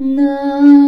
На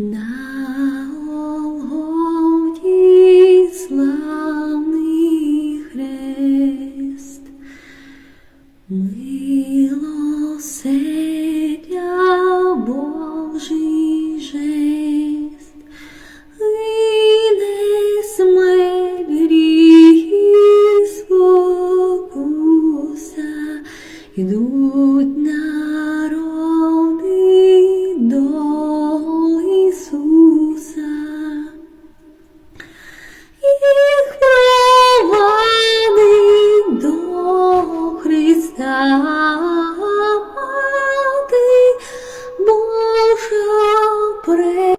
На Голгофі славний хрест. Милосердя Божий жест, винес ми гріхи спокуса, йдуть на мати Божа.